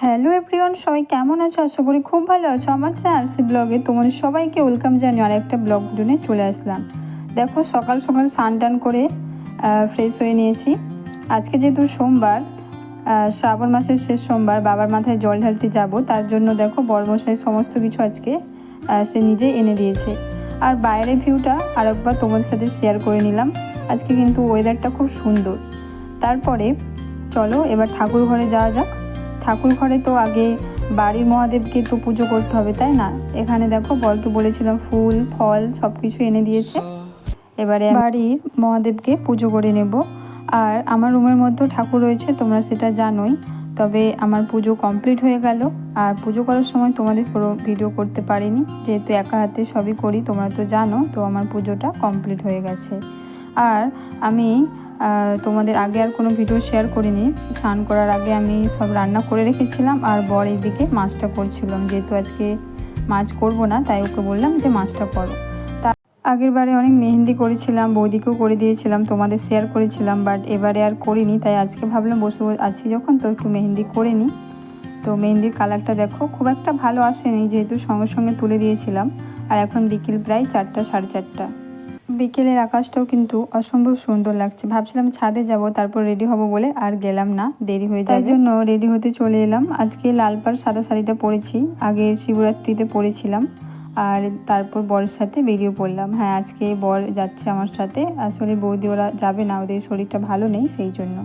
Hello everyone সবাই কেমন আছো? আশা করি খুব ভালো আছো। আমার চ্যানেলসি ব্লগে তোমাদের সবাইকে ওয়েলকাম জানিয়ে আর একটা ব্লগ ভিডিও চলে আসলাম। দেখো সকাল সকাল স্নান টান করে ফ্রেশ হয়ে নিয়েছি। আজকে যেহেতু সোমবার শ্রাবণ মাসের শেষ সোমবার, বাবার মাথায় জল ঢালতে যাব, তার জন্য দেখো বর্মশাই সমস্ত কিছু আজকে সে নিজে এনে দিয়েছে। আর বাইরের ভিউটা আরেকবার তোমাদের সাথে শেয়ার করে নিলাম। আজকে কিন্তু ওয়েদারটা খুব সুন্দর। তারপরে চলো এবার ঠাকুর ঘরে যাওয়া যাক। ঠাকুর ঘরে তো আগে বাড়ির মহাদেবকে তো পুজো করতে হবে, তাই না? এখানে দেখো বরকে বলেছিলাম ফুল, ফল সব কিছু এনে দিয়েছে। এবারে বাড়ির মহাদেবকে পুজো করে নেব। আর আমার রুমের মধ্যেও ঠাকুর রয়েছে, তোমরা সেটা জানোই। তবে আমার পুজো কমপ্লিট হয়ে গেল। আর পুজো করার সময় তোমাদের কোনো ভিডিও করতে পারিনি। যেহেতু একা হাতে সবই করি, তোমরা তো জানো, তো আমার পুজোটা কমপ্লিট হয়ে গেছে। আর আমি তোমাদের আগে আর কোনো ভিডিও শেয়ার করিনি। স্নান করার আগে আমি সব রান্না করে রেখেছিলাম। আর বর এইদিকে মাছটা করছিলাম যেহেতু আজকে মাছ করব না, তাই ওকে বললাম যে মাছটা করো। আগের বারে অনেক মেহেন্দি করেছিলাম, বৌদিকেও করে দিয়েছিলাম, তোমাদের শেয়ার করেছিলাম বাট এবারে আর করিনি, তাই আজকে ভাবলাম বসে আছি যখন তো একটু মেহেন্দি করে নিই তো মেহেন্দির কালারটা দেখো, খুব একটা ভালো আসেনি, যেহেতু সঙ্গে সঙ্গে তুলে দিয়েছিলাম, আর এখন বিকেল প্রায় চারটা, সাড়ে চারটা। বিকেলের আকাশটাও কিন্তু অসম্ভব সুন্দর লাগছে, ভাবছিলাম ছাদে যাব, তারপর রেডি হব বলে আর গেলাম না, দেরি হয়ে যাওয়ার জন্য রেডি হতে চলে এলাম, আজকে লাল পাড় সাদা শাড়িটা পরেছি, আগের শিবরাত্রিতে পরেছিলাম আর তারপর বরের সাথে বেরিয়ে পড়লাম। হ্যাঁ আজকে বর যাচ্ছে আমার সাথে। আসলে বৌদি ওরা যাবে না, ওদের শরীরটা ভালো নেই, সেই জন্য।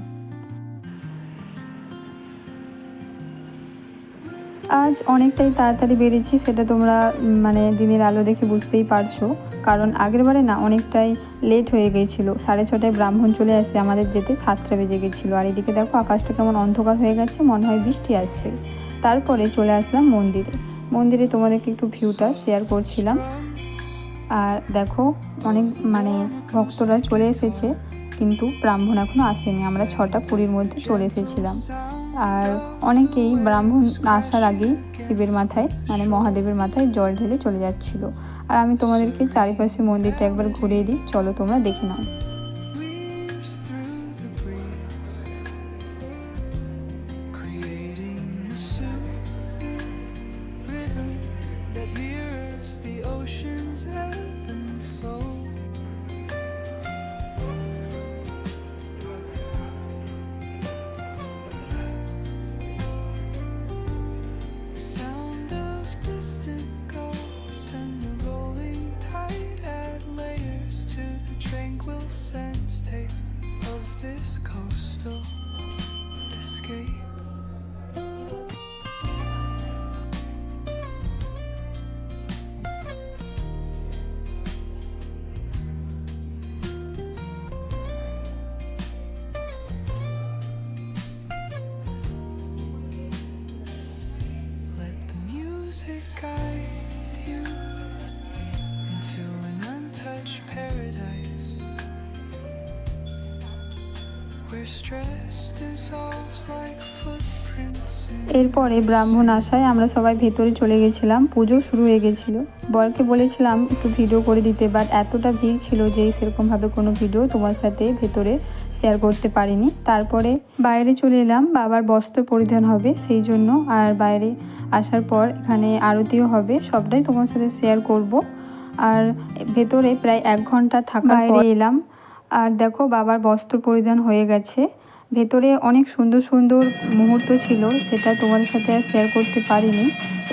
আজ অনেকটাই তাড়াতাড়ি বেরিয়েছি, সেটা তোমরা মানে দিনের আলো দেখে বুঝতেই পারছ। কারণ আগের বারে না, অনেকটাই লেট হয়ে গিয়েছিল সাড়ে ছটায় ব্রাহ্মণ চলে আসে আমাদের যেতে, সাতটা বেজে গেছিল। আর এদিকে দেখো, আকাশটা কেমন অন্ধকার হয়ে গেছে, মনে হয় বৃষ্টি আসবে। তারপরে চলে আসলাম মন্দিরে। মন্দিরে তোমাদেরকে একটু ভিউটা শেয়ার করছিলাম। আর দেখো, অনেক মানে ভক্তরা চলে এসেছে, কিন্তু ব্রাহ্মণ এখনও আসেনি। আমরা ছটা কুড়ির মধ্যে চলে এসেছিলাম। আর অনেকেই ব্রাহ্মণ আসার আগেই শিবের মাথায় মানে মহাদেবের মাথায় জল ঢেলে চলে যাচ্ছিল। আর আমি তোমাদেরকে চারিপাশে মন্দিরটা একবার ঘুরিয়ে দিই, চলো তোমরা দেখে নাও। এরপরে ব্রাহ্মণ আসায় আমরা সবাই ভেতরে চলে গেছিলাম পুজো শুরু হয়ে গেছিল। বরকে বলেছিলাম একটু ভিডিও করে দিতে। বাট এতটা ভিড় ছিল যে সেরকমভাবে কোনো ভিডিও তোমার সাথে ভেতরে শেয়ার করতে পারিনি। তারপরে বাইরে চলে এলাম বাবার বস্ত্র পরিধান হবে সেই জন্য। আর বাইরে আসার পর এখানে আরতিও হবে সবটাই তোমার সাথে শেয়ার করব। আর ভেতরে প্রায় এক ঘণ্টা থাকা বাইরে এলাম। আর দেখো বাবার বস্ত্র পরিধান হয়ে গেছে। ভেতরে অনেক সুন্দর সুন্দর মুহূর্ত ছিল, সেটা তোমাদের সাথে আর শেয়ার করতে পারিনি।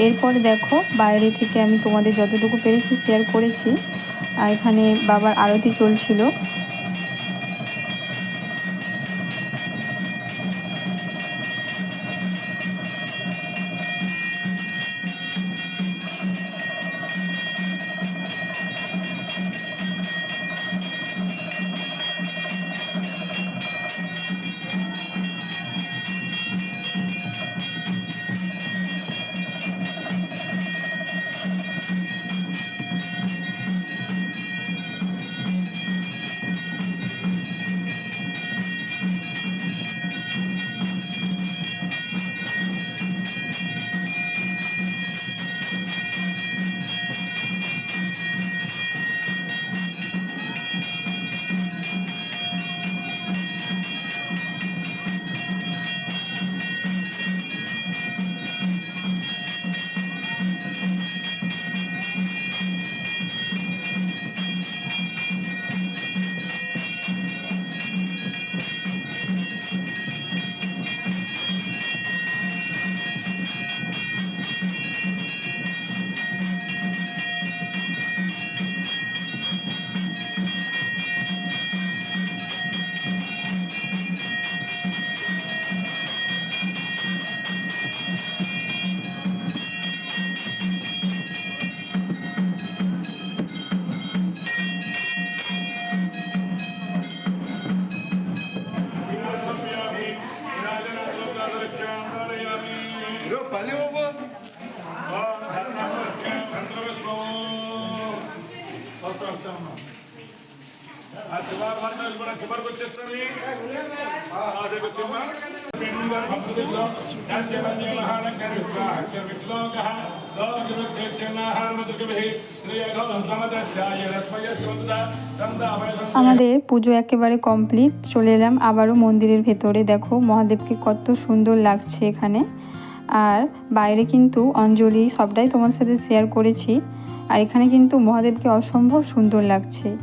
এরপর দেখো বাইরে থেকে আমি তোমাদের যতটুকু পেরেছি শেয়ার করেছি। এখানে বাবার আরতি চলছিল। ఆ చివరి వర్ణాలు కూడా చివరికి వచ్చేస్తుంది అదే వచ్చిందా పెన్నుగారు భక్తుడిలో శాంతివన్య మహానంకర అక్షర విశ్లోక సోగిరుక్షన్నాహారమతుకభిః త్రియగో సమదస్యాయ రస్మయ శోధ సందావయ আমাদের পুজো একেবারে কমপ্লিট চলে এলাম আবারও মন্দিরের ভেতরে দেখো মহাদেবকে কত সুন্দর লাগছে এখানে আর বাইরে কিন্তু অঞ্জলি সবটাই তোমার সাথে শেয়ার করেছি। আর এখানে কিন্তু মহাদেবকে অসম্ভব সুন্দর লাগছে।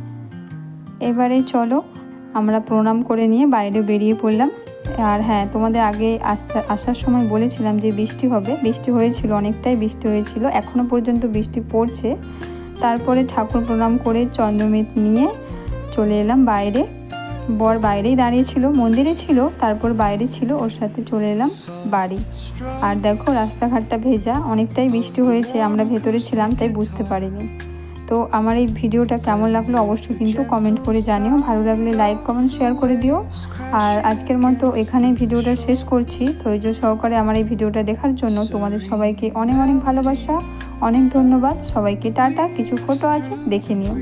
এবারে চলো, আমরা প্রণাম করে নিয়ে বাইরে বেরিয়ে পড়লাম। আর হ্যাঁ তোমাদের আগে আসতে, আসার সময় বলেছিলাম যে বৃষ্টি হবে। বৃষ্টি হয়েছিল, অনেকটাই বৃষ্টি হয়েছিল। এখনও পর্যন্ত বৃষ্টি পড়ছে। তারপরে ঠাকুর প্রণাম করে চন্দ্রমিত নিয়ে চলে এলাম বাইরে। বর বাইরেই দাঁড়িয়ে ছিল, মন্দিরে ছিল, তারপর বাইরে ছিল, ওর সাথে চলে এলাম বাড়ি। আর দেখো, রাস্তাঘাটটা ভেজা, অনেকটাই বৃষ্টি হয়েছে, আমরা ভেতরে ছিলাম, তাই বুঝতে পারিনি। তো আমার এই ভিডিওটা কেমন লাগল অবশ্যই কিন্তু কমেন্ট করে জানিও, ভালো লাগলে লাইক কমেন্ট শেয়ার করে দিও। আর আজকের মতো এখানে ভিডিওটা শেষ করছি। ধৈর্য সহকারে আমার এই ভিডিওটা দেখার জন্য তোমাদের সবাইকে অনেক অনেক ভালোবাসা, অনেক ধন্যবাদ। সবাইকে টাটা, কিছু ফটো আছে, দেখে নিও।